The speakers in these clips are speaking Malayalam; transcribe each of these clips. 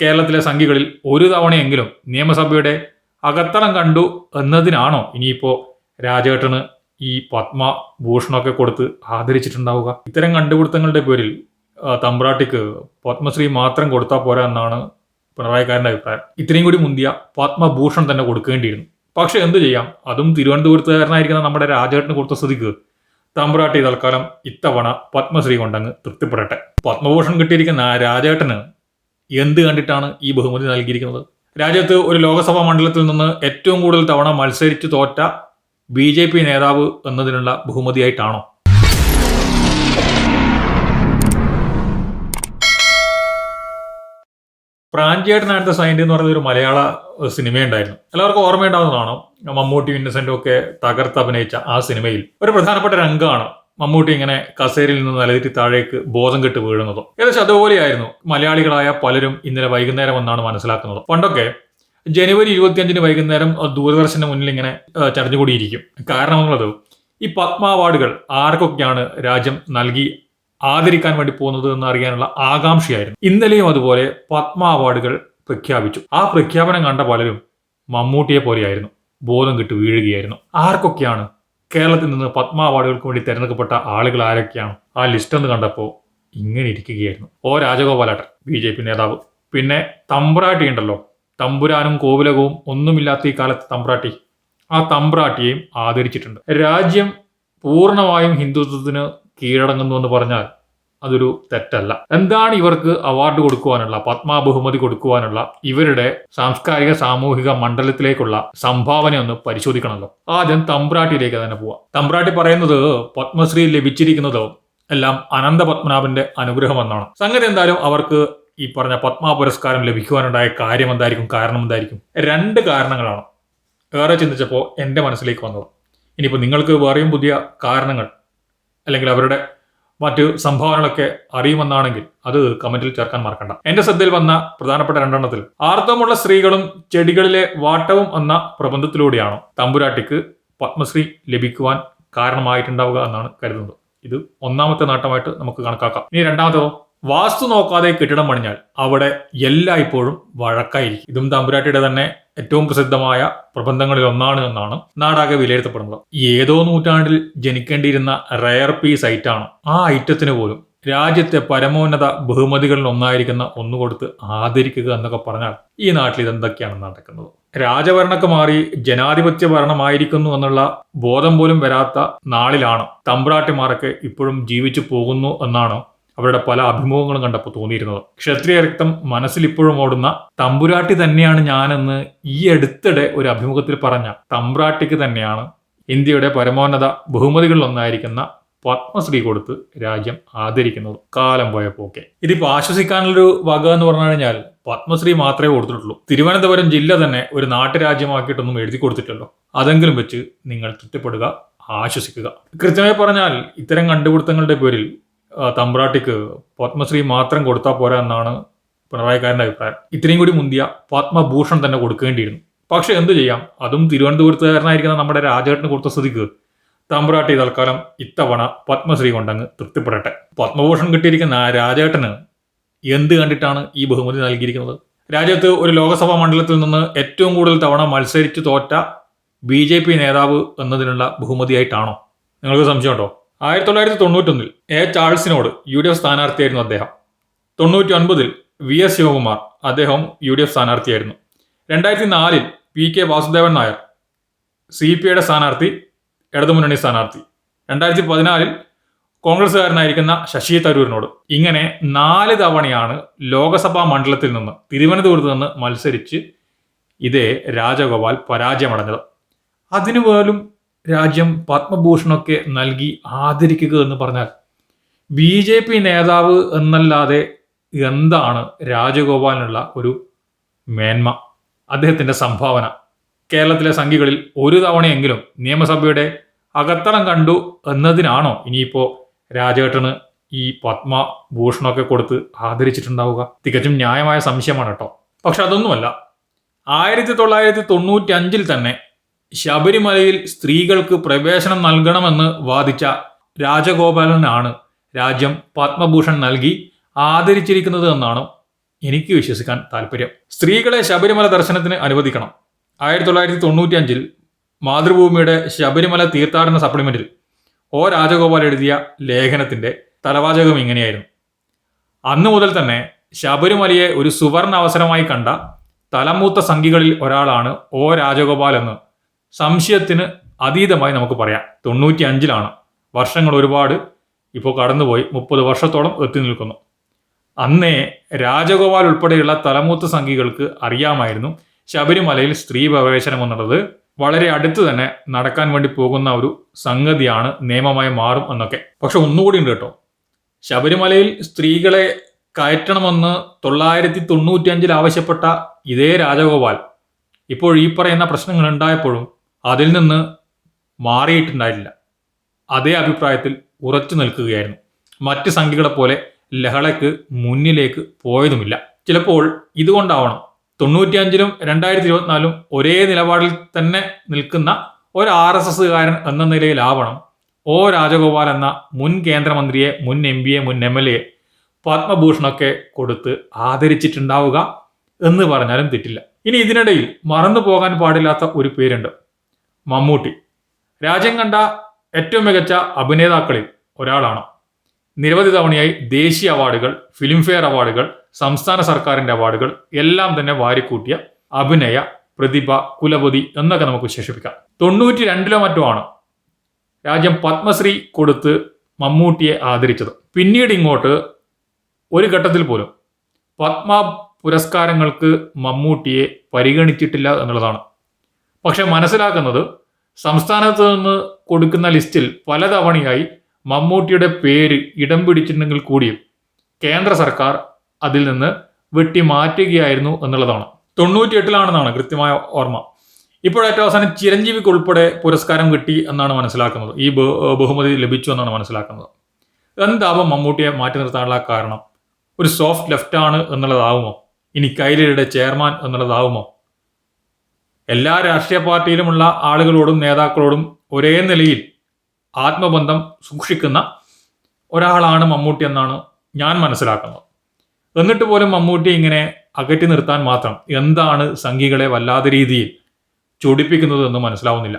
കേരളത്തിലെ സംഘികളിൽ ഒരു തവണയെങ്കിലും നിയമസഭയുടെ അകത്തളം കണ്ടു എന്നതിനാണോ ഇനിയിപ്പോ രാജേട്ടന് ഈ പത്മഭൂഷണമൊക്കെ കൊടുത്ത് ആദരിച്ചിട്ടുണ്ടാവുക? ഇത്തരം കണ്ടുപിടുത്തങ്ങളുടെ പേരിൽ തമ്പ്രാട്ടിക്ക് പത്മശ്രീ മാത്രം കൊടുത്താൽ പോരാ എന്നാണ് പിണറായിക്കാരന്റെ അഭിപ്രായം. ഇത്രയും കൂടി മുന്തിയ പത്മഭൂഷൺ തന്നെ കൊടുക്കേണ്ടിയിരുന്നു. പക്ഷെ എന്തു ചെയ്യാം? അതും തിരുവനന്തപുരത്തുകാരനായിരിക്കുന്ന നമ്മുടെ രാജേട്ടന് കൊടുത്ത സ്ഥിതിക്ക് തമ്പ്രാട്ടി തൽക്കാലം ഇത്തവണ പത്മശ്രീ കൊണ്ടങ്ങ് തൃപ്തിപ്പെടട്ടെ. പത്മഭൂഷൺ കിട്ടിയിരിക്കുന്ന രാജേട്ടന് എന്ത് കണ്ടിട്ടാണ് ഈ ബഹുമതി നൽകിയിരിക്കുന്നത്? രാജ്യത്ത് ഒരു ലോക്സഭാ മണ്ഡലത്തിൽ നിന്ന് ഏറ്റവും കൂടുതൽ തവണ മത്സരിച്ച് തോറ്റ ബി ജെ പി നേതാവ് എന്നതിനുള്ള ബഹുമതിയായിട്ടാണോ? പ്രാഞ്ചേട്ടനടുത്ത സൈൻഡ് എന്ന് പറയുന്ന ഒരു മലയാള സിനിമയുണ്ടായിരുന്നു. എല്ലാവർക്കും ഓർമ്മയുണ്ടാവുന്നതാണ്? മമ്മൂട്ടി ഇന്നസെന്റും ഒക്കെ തകർത്ത് അഭിനയിച്ച ആ സിനിമയിൽ ഒരു പ്രധാനപ്പെട്ട രംഗമാണ് മമ്മൂട്ടി ഇങ്ങനെ കസേരയിൽ നിന്ന് നിലതിരി താഴേക്ക് ബോധം കെട്ട് വീഴുന്നത് ഏകദേശം അതുപോലെയായിരുന്നു മലയാളികളായ പലരും ഇന്നലെ വൈകുന്നേരം എന്നാണ് മനസ്സിലാക്കുന്നത്. പണ്ടൊക്കെ ജനുവരി ഇരുപത്തിയഞ്ചിന് വൈകുന്നേരം അഹ് ദൂരദർശന്റെ മുന്നിൽ ഇങ്ങനെ ചടഞ്ഞുകൂടിയിരിക്കും. കാരണം എന്നുള്ളത് ഈ പത്മ അവാർഡുകൾ ആർക്കൊക്കെയാണ് രാജ്യം നൽകി ആദരിക്കാൻ വേണ്ടി പോകുന്നത് എന്ന് അറിയാനുള്ള ആകാംക്ഷയായിരുന്നു. ഇന്നലെയും അതുപോലെ പത്മ അവാർഡുകൾ പ്രഖ്യാപിച്ചു. ആ പ്രഖ്യാപനം കണ്ട പലരും മമ്മൂട്ടിയെ പോലെയായിരുന്നു. ബോധം കിട്ട് വീഴുകയായിരുന്നു. ആർക്കൊക്കെയാണ് കേരളത്തിൽ നിന്ന് പത്മ അവാർഡുകൾക്ക് വേണ്ടി തിരഞ്ഞെടുക്കപ്പെട്ട ആളുകൾ ആരൊക്കെയാണ്? ആ ലിസ്റ്റ് എന്ന് കണ്ടപ്പോൾ ഇങ്ങനെ ഇരിക്കുകയായിരുന്നു. ഓ രാജഗോപാലാട്ടൻ ബി ജെ പി നേതാവ്. പിന്നെ തമ്പ്രാട്ടി ഉണ്ടല്ലോ. തമ്പുരാനും കോവിലകവും ഒന്നുമില്ലാത്ത ഈ കാലത്ത് തമ്പ്രാട്ടി. ആ തമ്പ്രാട്ടിയെയും ആദരിച്ചിട്ടുണ്ട്. രാജ്യം പൂർണമായും ഹിന്ദുത്വത്തിന് കീഴടങ്ങുന്നു എന്ന് പറഞ്ഞാൽ അതൊരു തെറ്റല്ല. എന്താണ് ഇവർക്ക് അവാർഡ് കൊടുക്കുവാനുള്ള പത്മ ബഹുമതി കൊടുക്കുവാനുള്ള ഇവരുടെ സാംസ്കാരിക സാമൂഹിക മണ്ഡലത്തിലേക്കുള്ള സംഭാവന ഒന്ന് പരിശോധിക്കണമല്ലോ. ആദ്യം തമ്പ്രാട്ടിയിലേക്ക് തന്നെ പോവാം. തമ്പ്രാട്ടി പറയുന്നത് പത്മശ്രീ ലഭിച്ചിരിക്കുന്നത് എല്ലാം അനന്ത പത്മനാഭന്റെ അനുഗ്രഹം എന്നാണ്. സംഗതി എന്തായാലും അവർക്ക് ഈ പറഞ്ഞ പത്മ പുരസ്കാരം ലഭിക്കുവാനുണ്ടായ കാര്യം എന്തായിരിക്കും കാരണം എന്തായിരിക്കും? രണ്ട് കാരണങ്ങളാണ് ഏറെ ചിന്തിച്ചപ്പോൾ എന്റെ മനസ്സിലേക്ക് വന്നത്. ഇനിയിപ്പോൾ നിങ്ങൾക്ക് വേറെയും പുതിയ കാരണങ്ങൾ അല്ലെങ്കിൽ അവരുടെ മറ്റ് സംഭാവനകളൊക്കെ അറിയുമെന്നാണെങ്കിൽ അത് കമന്റിൽ ചേർക്കാൻ മറക്കണ്ട. എന്റെ ശ്രദ്ധയിൽ വന്ന പ്രധാനപ്പെട്ട രണ്ടെണ്ണത്തിൽ ആർത്തവമുള്ള സ്ത്രീകളും ചെടികളിലെ വാട്ടവും എന്ന പ്രബന്ധത്തിലൂടെയാണ് തമ്പുരാട്ടിക്ക് പത്മശ്രീ ലഭിക്കുവാൻ കാരണമായിട്ടുണ്ടാവുക എന്നാണ് കരുതുന്നത്. ഇത് ഒന്നാമത്തെ നേട്ടമായിട്ട് നമുക്ക് കണക്കാക്കാം. ഇനി രണ്ടാമത്തേതോ വാസ്തു നോക്കാതെ കെട്ടിടം പണിഞ്ഞാൽ അവിടെ എല്ലായ്പ്പോഴും വഴക്കായിരിക്കും. ഇതും തമ്പുരാട്ടിയുടെ തന്നെ ഏറ്റവും പ്രസിദ്ധമായ പ്രബന്ധങ്ങളിൽ ഒന്നാണ് എന്നാണ് നാടാകെ വിലയിരുത്തപ്പെടുന്നത്. ഏതോ നൂറ്റാണ്ടിൽ ജനിക്കേണ്ടിയിരുന്ന റയർ പീസ് ഐറ്റാണ് ആ ഐറ്റത്തിന് പോലും രാജ്യത്തെ പരമോന്നത ബഹുമതികളിൽ ഒന്നായിരിക്കുന്ന ഒന്ന് കൊടുത്ത് ആദരിക്കുക എന്നൊക്കെ പറഞ്ഞാൽ ഈ നാട്ടിൽ ഇതെന്തൊക്കെയാണ് നടക്കുന്നത്? രാജഭരണമൊക്കെ മാറി ജനാധിപത്യ ഭരണമായിരിക്കുന്നു എന്നുള്ള ബോധം പോലും വരാത്ത നാളിലാണ് തമ്പ്രാട്ടിമാരൊക്കെ ഇപ്പോഴും ജീവിച്ചു പോകുന്നു എന്നാണ് അവരുടെ പല അഭിമുഖങ്ങളും കണ്ടപ്പോൾ തോന്നിയിരുന്നത്. ക്ഷത്രിയ രക്തം മനസ്സിൽ ഇപ്പോഴും ഓടുന്ന തമ്പുരാട്ടി തന്നെയാണ് ഞാനെന്ന് ഈ അടുത്തിടെ ഒരു അഭിമുഖത്തിൽ പറഞ്ഞ തമ്പ്രാട്ടിക്ക് തന്നെയാണ് ഇന്ത്യയുടെ പരമോന്നത ബഹുമതികളിലൊന്നായിരിക്കുന്ന പത്മശ്രീ കൊടുത്ത് രാജ്യം ആദരിക്കുന്നത്. കാലം പോയപ്പോക്കെ ഇതിപ്പോ ആശ്വസിക്കാനുള്ളൊരു വക എന്ന് പറഞ്ഞു കഴിഞ്ഞാൽ പത്മശ്രീ മാത്രമേ കൊടുത്തിട്ടുള്ളൂ. തിരുവനന്തപുരം ജില്ല തന്നെ ഒരു നാട്ടുരാജ്യമാക്കിയിട്ടൊന്നും എഴുതി കൊടുത്തിട്ടല്ലോ അതെങ്കിലും വെച്ച് നിങ്ങൾ തൃപ്തിപ്പെടുക ആശ്വസിക്കുക. കൃത്യമായി പറഞ്ഞാൽ ഇത്തരം കണ്ടുപിടുത്തങ്ങളുടെ പേരിൽ തമ്പ്രാട്ടിക്ക് പത്മശ്രീ മാത്രം കൊടുത്താൽ പോരാ എന്നാണ് പിണറായിക്കാരന്റെ അഭിപ്രായം. ഇത്രയും കൂടി മുന്തിയ പത്മഭൂഷൺ തന്നെ കൊടുക്കേണ്ടിയിരുന്നു. പക്ഷെ എന്തു ചെയ്യാം? അതും തിരുവനന്തപുരത്തുകാരനായിരിക്കുന്ന നമ്മുടെ രാജേട്ടന് കൊടുത്ത സ്ഥിതിക്ക് തമ്പ്രാട്ടി തൽക്കാലം ഇത്തവണ പത്മശ്രീ കൊണ്ടങ്ങ് തൃപ്തിപ്പെടട്ടെ. പത്മഭൂഷൺ കിട്ടിയിരിക്കുന്ന രാജേട്ടന് എന്ത് കണ്ടിട്ടാണ് ഈ ബഹുമതി നൽകിയിരിക്കുന്നത്? രാജ്യത്ത് ഒരു ലോക്സഭാ മണ്ഡലത്തിൽ നിന്ന് ഏറ്റവും കൂടുതൽ തവണ മത്സരിച്ച് തോറ്റ ബി നേതാവ് എന്നതിനുള്ള ബഹുമതിയായിട്ടാണോ? നിങ്ങൾക്ക് സംശയമുണ്ടോ? ആയിരത്തി തൊള്ളായിരത്തി തൊണ്ണൂറ്റൊന്നിൽ എ ചാൾസിനോട് യു ഡി എഫ് സ്ഥാനാർത്ഥിയായിരുന്നു അദ്ദേഹം. തൊണ്ണൂറ്റി ഒൻപതിൽ വി എസ് ശിവകുമാർ അദ്ദേഹം യു ഡി എഫ് സ്ഥാനാർത്ഥിയായിരുന്നു. രണ്ടായിരത്തി നാലിൽ P K Vasudevan Nair C P ഐയുടെ സ്ഥാനാർത്ഥി ഇടതുമുന്നണി സ്ഥാനാർത്ഥി. രണ്ടായിരത്തി പതിനാലിൽ കോൺഗ്രസ്സുകാരനായിരിക്കുന്ന ശശി തരൂരിനോട് ഇങ്ങനെ നാല് തവണയാണ് ലോക്സഭാ മണ്ഡലത്തിൽ നിന്ന് തിരുവനന്തപുരത്ത് നിന്ന് മത്സരിച്ച് ഇതേ രാജഗോപാൽ പരാജയമടഞ്ഞത്. അതിനു പോലും രാജ്യം പത്മഭൂഷണൊക്കെ നൽകി ആദരിക്കുക എന്ന് പറഞ്ഞാൽ ബി ജെ പി നേതാവ് എന്നല്ലാതെ എന്താണ് രാജഗോപാലിനുള്ള ഒരു മേന്മ? അദ്ദേഹത്തിന്റെ സംഭാവന. കേരളത്തിലെ സംഖ്യകളിൽ ഒരു തവണയെങ്കിലും നിയമസഭയുടെ അകത്തളം കണ്ടു എന്നതിനാണോ ഇനിയിപ്പോൾ രാജേട്ടന് ഈ പത്മഭൂഷണമൊക്കെ കൊടുത്ത് ആദരിച്ചിട്ടുണ്ടാവുക? തികച്ചും ന്യായമായ സംശയമാണ് കേട്ടോ. പക്ഷെ അതൊന്നുമല്ല. ആയിരത്തി തൊള്ളായിരത്തി തൊണ്ണൂറ്റി അഞ്ചിൽ തന്നെ ശബരിമലയിൽ സ്ത്രീകൾക്ക് പ്രവേശനം നൽകണമെന്ന് വാദിച്ച രാജഗോപാലനാണ് രാജ്യം പത്മഭൂഷൺ നൽകി ആദരിച്ചിരിക്കുന്നത് എന്നാണ് എനിക്ക് വിശ്വസിക്കാൻ താല്പര്യം. സ്ത്രീകളെ ശബരിമല ദർശനത്തിന് അനുവദിക്കണം. ആയിരത്തി തൊള്ളായിരത്തി തൊണ്ണൂറ്റി അഞ്ചിൽ മാതൃഭൂമിയുടെ ശബരിമല തീർത്ഥാടന സപ്ലിമെന്റിൽ ഒ രാജഗോപാൽ എഴുതിയ ലേഖനത്തിന്റെ തലവാചകം ഇങ്ങനെയായിരുന്നു. അന്നു മുതൽ തന്നെ ശബരിമലയെ ഒരു സുവർണ അവസരമായി കണ്ട തലമൂത്ത സംഖികളിൽ ഒരാളാണ് ഒ രാജഗോപാൽ എന്ന്. സംശയത്തിന് അതീതമായി നമുക്ക് പറയാം. തൊണ്ണൂറ്റി അഞ്ചിലാണ് വർഷങ്ങൾ ഒരുപാട് ഇപ്പോൾ കടന്നുപോയി. മുപ്പത് വർഷത്തോളം എത്തി നിൽക്കുന്നു. അന്നേ രാജഗോപാൽ ഉൾപ്പെടെയുള്ള തലമൂത്ത സംഘികൾക്ക് അറിയാമായിരുന്നു ശബരിമലയിൽ സ്ത്രീ പ്രവേശനം എന്നുള്ളത്. വളരെ അടുത്ത് തന്നെ നടക്കാൻ വേണ്ടി പോകുന്ന ഒരു സംഗതിയാണ് നിയമമായി മാറും എന്നൊക്കെ. പക്ഷെ ഒന്നുകൂടി ഉണ്ട് കേട്ടോ. ശബരിമലയിൽ സ്ത്രീകളെ കയറ്റണമെന്ന് തൊള്ളായിരത്തി തൊണ്ണൂറ്റി അഞ്ചിൽ ആവശ്യപ്പെട്ട ഇതേ രാജഗോപാൽ ഇപ്പോൾ ഈ പറയുന്ന പ്രശ്നങ്ങൾ ഉണ്ടായപ്പോഴും അതിൽ നിന്ന് മാറിയിട്ടുണ്ടായില്ല അതേ അഭിപ്രായത്തിൽ ഉറച്ചു നിൽക്കുകയായിരുന്നു. മറ്റ് സംഖ്യകളെ പോലെ ലഹളയ്ക്ക് മുന്നിലേക്ക് പോയതുമില്ല. ചിലപ്പോൾ ഇതുകൊണ്ടാവണം. തൊണ്ണൂറ്റിയഞ്ചിലും രണ്ടായിരത്തി ഇരുപത്തിനാലും ഒരേ നിലപാടിൽ തന്നെ നിൽക്കുന്ന ഒരു ആർ എസ് എസ്സുകാരൻ എന്ന നിലയിലാവണം. ഒ രാജഗോപാൽ എന്ന മുൻ കേന്ദ്രമന്ത്രിയെ മുൻ എം പിയെ മുൻ എം എൽ എ പത്മഭൂഷണൊക്കെ കൊടുത്ത് ആദരിച്ചിട്ടുണ്ടാവുക എന്ന് പറഞ്ഞാലും തെറ്റില്ല. ഇനി ഇതിനിടയിൽ മറന്നു പോകാൻ പാടില്ലാത്ത ഒരു പേരുണ്ട്. മമ്മൂട്ടി. രാജ്യം കണ്ട ഏറ്റവും മികച്ച അഭിനേതാക്കളിൽ ഒരാളാണ്. നിരവധി തവണയായി ദേശീയ അവാർഡുകൾ ഫിലിംഫെയർ അവാർഡുകൾ സംസ്ഥാന സർക്കാരിന്റെ അവാർഡുകൾ എല്ലാം തന്നെ വാരിക്കൂട്ടിയ അഭിനയ പ്രതിഭ കുലപതി എന്നൊക്കെ നമുക്ക് വിശേഷിപ്പിക്കാം. തൊണ്ണൂറ്റി രണ്ടിലോ മറ്റോ ആണ് രാജ്യം പത്മശ്രീ കൊടുത്ത് മമ്മൂട്ടിയെ ആദരിച്ചത്. പിന്നീട് ഇങ്ങോട്ട് ഒരു ഘട്ടത്തിൽ പോലും പത്മ പുരസ്കാരങ്ങൾക്ക് മമ്മൂട്ടിയെ പരിഗണിച്ചിട്ടില്ല എന്നുള്ളതാണ് പക്ഷെ മനസ്സിലാക്കുന്നത് സംസ്ഥാനത്ത് നിന്ന് കൊടുക്കുന്ന ലിസ്റ്റിൽ പലതവണയായി മമ്മൂട്ടിയുടെ പേര് ഇടം പിടിച്ചിട്ടുണ്ടെങ്കിൽ കൂടിയും കേന്ദ്ര സർക്കാർ അതിൽ നിന്ന് വെട്ടി മാറ്റുകയായിരുന്നു എന്നുള്ളതാണ്. തൊണ്ണൂറ്റി എട്ടിലാണെന്നാണ് കൃത്യമായ ഓർമ്മ. ഇപ്പോൾ ഏറ്റവും അവസാനം ചിരഞ്ജീവിക്ക് ഉൾപ്പെടെ പുരസ്കാരം കിട്ടി എന്നാണ് മനസ്സിലാക്കുന്നത്. ഈ ബഹുമതി ലഭിച്ചു എന്നാണ് മനസ്സിലാക്കുന്നത്. എന്താവും മമ്മൂട്ടിയെ മാറ്റി നിർത്താനുള്ള കാരണം? ഒരു സോഫ്റ്റ് ലെഫ്റ്റ് ആണ് എന്നുള്ളതാവുമോ? ഇനി കൈരളിയുടെ ചെയർമാൻ എന്നുള്ളതാവുമോ? എല്ലാ രാഷ്ട്രീയ പാർട്ടിയിലുമുള്ള ആളുകളോടും നേതാക്കളോടും ഒരേ നിലയിൽ ആത്മബന്ധം സൂക്ഷിക്കുന്ന ഒരാളാണ് മമ്മൂട്ടി എന്നാണ് ഞാൻ മനസ്സിലാക്കുന്നത്. എന്നിട്ട് പോലും മമ്മൂട്ടി ഇങ്ങനെ അകറ്റി നിർത്താൻ മാത്രം എന്താണ് സംഘികളെ വല്ലാത്ത രീതിയിൽ ചൊടിപ്പിക്കുന്നത് എന്ന് മനസ്സിലാവുന്നില്ല.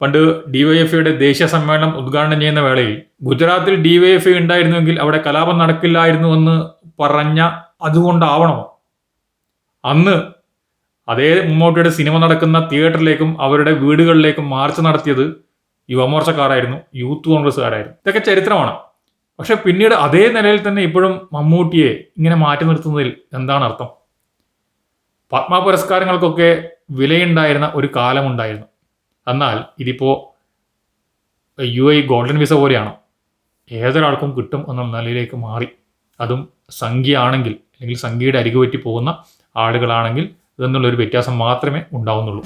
പണ്ട് ഡിവൈഎഫ്ഐയുടെ ദേശീയ സമ്മേളനം ഉദ്ഘാടനം ചെയ്യുന്ന വേളയിൽ ഗുജറാത്തിൽ ഡിവൈഎഫ്ഐ ഉണ്ടായിരുന്നുവെങ്കിൽ അവിടെ കലാപം നടക്കില്ലായിരുന്നു എന്ന് പറഞ്ഞ അതുകൊണ്ടാവണമോ? അന്ന് അതേ മമ്മൂട്ടിയുടെ സിനിമ നടക്കുന്ന തിയേറ്ററിലേക്കും അവരുടെ വീടുകളിലേക്കും മാർച്ച് നടത്തിയത് യുവമോർച്ചക്കാരായിരുന്നു യൂത്ത് കോൺഗ്രസ്സുകാരായിരുന്നു. ഇതൊക്കെ ചരിത്രമാണ്. പക്ഷെ പിന്നീട് അതേ നിലയിൽ തന്നെ ഇപ്പോഴും മമ്മൂട്ടിയെ ഇങ്ങനെ മാറ്റി നിർത്തുന്നതിൽ എന്താണ് അർത്ഥം? പത്മ പുരസ്കാരങ്ങൾക്കൊക്കെ വിലയുണ്ടായിരുന്ന ഒരു കാലമുണ്ടായിരുന്നു. എന്നാൽ ഇതിപ്പോൾ യു ഐ ഗോൾഡൻ വിസ പോലെയാണ്. ഏതൊരാൾക്കും കിട്ടും എന്ന നിലയിലേക്ക് മാറി. അതും സംഖ്യ ആണെങ്കിൽ അല്ലെങ്കിൽ സംഖ്യയുടെ അരികുപറ്റി പോകുന്ന ആളുകളാണെങ്കിൽ എന്നുള്ളൊരു വ്യത്യാസം മാത്രമേ ഉണ്ടാവുന്നുള്ളൂ.